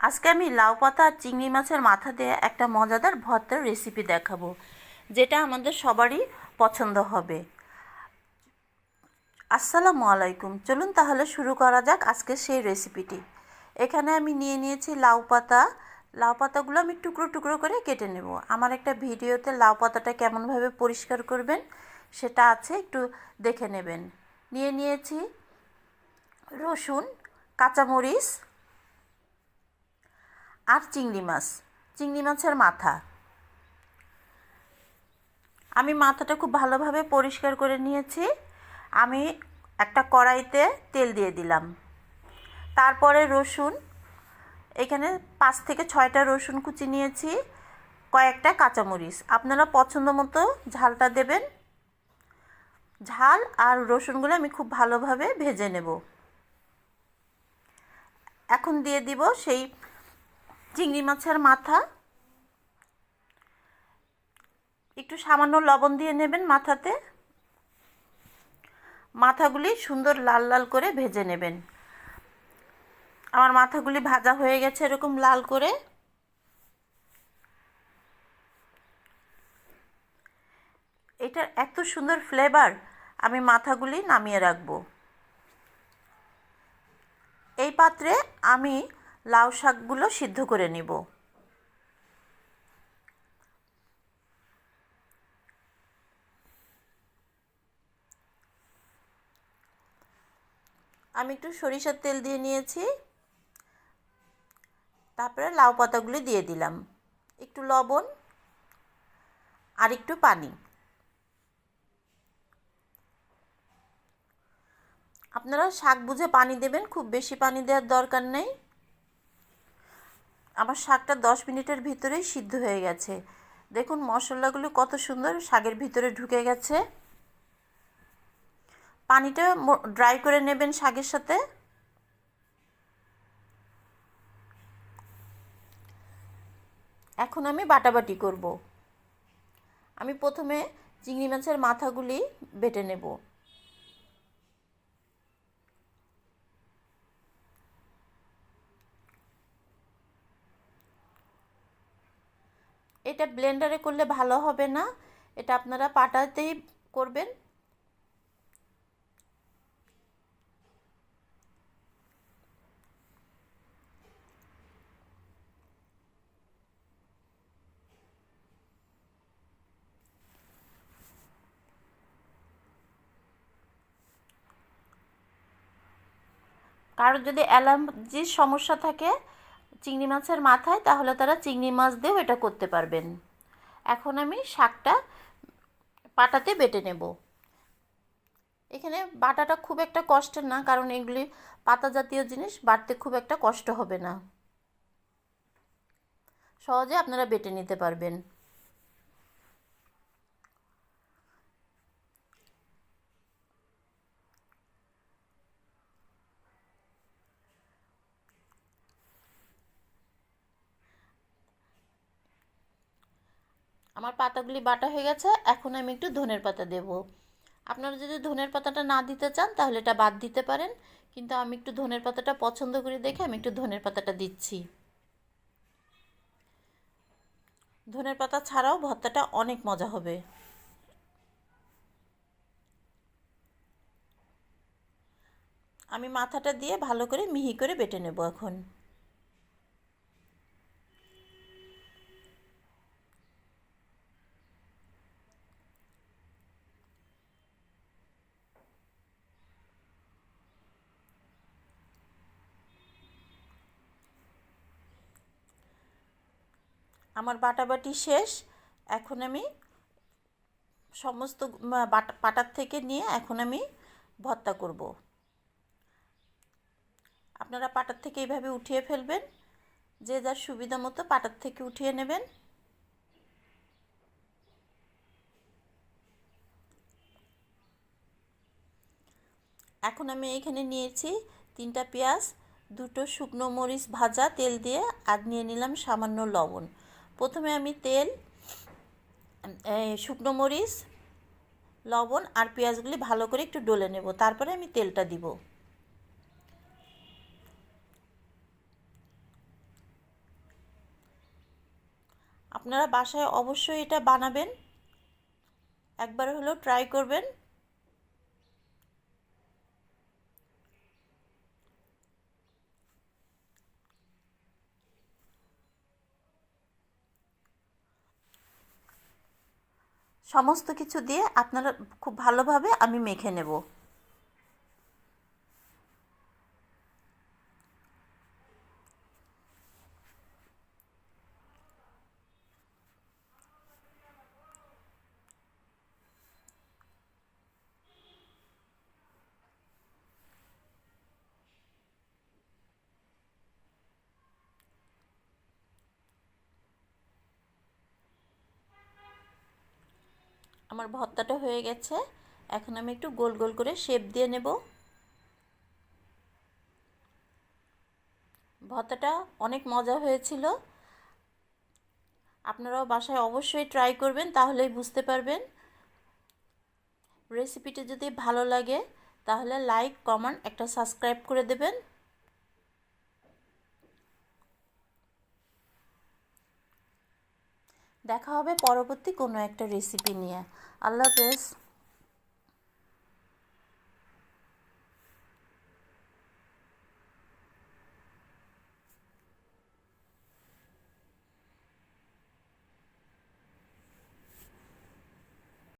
আজকে আমি লাউ পাতা আর চিংড়ি মাছের মাথা দিয়ে একটা মজাদার ভর্তার রেসিপি দেখাবো, যেটা আমাদের সবারই পছন্দ হবে। আসসালামু আলাইকুম। চলুন তাহলে শুরু করা যাক আজকে সেই রেসিপিটি এখানে আমি নিয়ে নিয়েছি লাউ পাতা। লাউ পাতাগুলো আমি টুকরো টুকরো করে কেটে নেব। আমার একটা ভিডিওতে লাউ পাতাটা কেমনভাবে পরিষ্কার করবেন, সেটা আছে, একটু দেখে নেবেন। নিয়ে নিয়েছি রসুন, কাঁচামরিচ আর চিংড়ি মাছ, চিংড়ি মাছের মাথা। আমি মাথাটা খুব ভালোভাবে পরিষ্কার করে নিয়েছি। আমি একটা কড়াইতে তেল দিয়ে দিলাম। তারপরে রসুন, এখানে পাঁচ থেকে ছয়টা রসুন কুচি নিয়েছি, কয়েকটা কাঁচামরিচ। আপনারা পছন্দ মতো ঝালটা দেবেন। ঝাল আর রসুনগুলো আমি খুব ভালোভাবে ভেজে নেব। এখন দিয়ে দিব সেই চিংড়ি মাছের মাথা। একটু সামান্য লবণ দিয়ে নেবেন মাথাতে। মাথাগুলি সুন্দর লাল লাল করে ভেজে নেবেন। আমার মাথাগুলি ভাজা হয়ে গেছে এরকম লাল করে। এটার এত সুন্দর ফ্লেভার আমি মাথাগুলি নামিয়ে রাখব। এই পাত্রে আমি লাউ শাকগুলো সিদ্ধ করে নিব। আমি একটু সরিষার তেল দিয়ে নিয়েছি। তারপরে লাউ পাতাগুলি দিয়ে দিলাম। একটু লবণ, আর একটু পানি। আপনারা শাক বুঝে পানি দেবেন, খুব বেশি পানি দেওয়ার দরকার নেই। আমার শাকটা দশ মিনিটের ভিতরেই সিদ্ধ হয়ে গেছে। দেখুন মশলাগুলো কত সুন্দর শাকের ভিতরে ঢুকে গেছে। পানিটা ড্রাই করে নেবেন শাকের সাথে। এখন আমি বাটাবাটি করব। আমি প্রথমে চিংড়ি মাছের মাথাগুলি বেটে নেব। এটা ব্লেন্ডারে করলে ভালো হবে না। এটা আপনারা পাটাতেই করবেন। কারোর যদি অ্যালার্জির সমস্যা থাকে চিংড়ি মাছের মাথায়, তাহলে তারা চিংড়ি মাছ দিয়েও এটা করতে পারবেন। এখন আমি শাকটা পাটাতে বেটে নেব। এখানে বাটাটা খুব একটা কষ্টের না, কারণ এগুলি পাতা জাতীয় জিনিস, বাটতে খুব একটা কষ্ট হবে না। সহজে আপনারা বেটে নিতে পারবেন। আমার পাতাগুলি বাটা হয়ে গেছে, এখন আমি একটু ধনের পাতা দেব। আপনারা যদি ধনের পাতাটা না দিতে চান, তাহলে এটা বাদ দিতে পারেন, কিন্তু আমি একটু ধনের পাতাটা পছন্দ করি দেখে আমি একটু ধনের পাতাটা দিচ্ছি। ধনের পাতা ছাড়াও ভর্তাটা অনেক মজা হবে। আমি মাথাটা দিয়ে ভালো করে মিহি করে বেটে নেব এখন। আমার বাটাবাটি শেষ। এখন আমি সমস্ত বাটা, পাটার থেকে নিয়ে এখন আমি ভর্তা করব। আপনারা পাটার থেকে এইভাবে উঠিয়ে ফেলবেন। যে যার সুবিধা মতো পাটার থেকে উঠিয়ে নেবেন। এখন আমি এখানে নিয়েছি তিনটা পেঁয়াজ, দুটো শুকনো মরিচ ভাজা, তেল দিয়ে, আর নিয়ে নিলাম সামান্য লবণ। প্রথমে আমি তেল শুকনো মরিচ, লবণ আর পেঁয়াজগুলি ভালো করে একটু ডলে নেব। তারপরে আমি তেলটা দিব। আপনারা বাসায় অবশ্যই এটা বানাবেন। একবার হলেও ট্রাই করবেন। সমস্ত কিছু দিয়ে আপনারা খুব ভালোভাবে আমি মেখে নেব। আমার ভর্তাটা হয়ে গেছে। এখন আমি একটু গোল গোল করে শেপ দিয়ে নেব। ভর্তাটা অনেক মজা হয়েছিল। আপনারাও বাসায় অবশ্যই ট্রাই করবেন, তাহলেই বুঝতে পারবেন। রেসিপিটি যদি ভালো লাগে, তাহলে লাইক কমেন্ট একটা সাবস্ক্রাইব করে দেবেন। দেখা হবে পরবর্তী কোনো একটা রেসিপি নিয়ে। আল্লাহ হাফেজ।